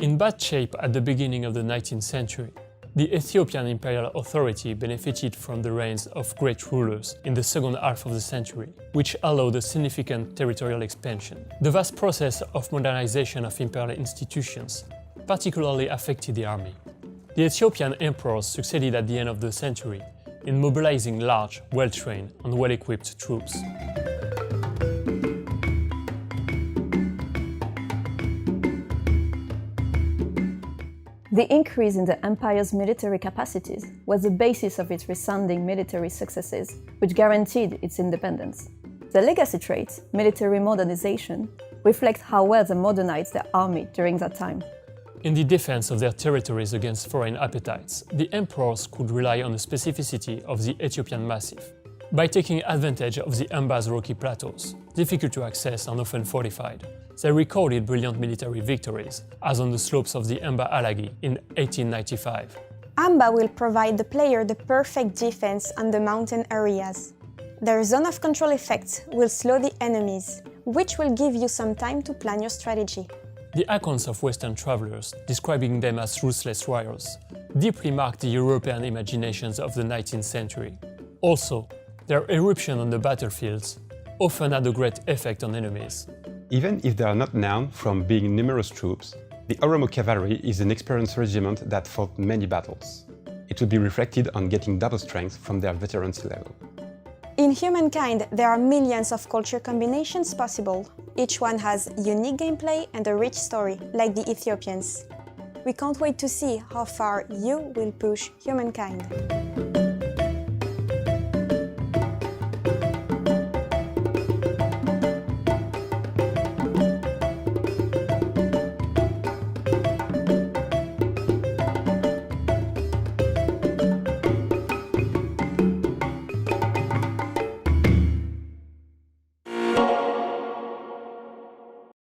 In bad shape at the beginning of the 19th century, the Ethiopian Imperial Authority benefited from the reigns of great rulers in the second half of the century, which allowed a significant territorial expansion. The vast process of modernization of imperial institutions particularly affected the army. The Ethiopian emperors succeeded at the end of the century in mobilizing large, well trained, and well equipped troops. The increase in the empire's military capacities was the basis of its resounding military successes, which guaranteed its independence. The legacy trait, military modernization, reflects how well they modernized their army during that time. In the defense of their territories against foreign appetites, the emperors could rely on the specificity of the Ethiopian Massif. By taking advantage of the Amba's rocky plateaus, difficult to access and often fortified, they recorded brilliant military victories, as on the slopes of the Amba Alagi in 1895. Amba will provide the player the perfect defense on the mountain areas. Their zone of control effect will slow the enemies, which will give you some time to plan your strategy. The accounts of Western travelers, describing them as ruthless warriors, deeply marked the European imaginations of the 19th century. Also, their eruption on the battlefields often had a great effect on enemies. Even if they are not known from being numerous troops, the Oromo cavalry is an experienced regiment that fought many battles. It will be reflected on getting double strength from their veterans level. In Humankind, there are millions of culture combinations possible. Each one has unique gameplay and a rich story, like the Ethiopians. We can't wait to see how far you will push Humankind.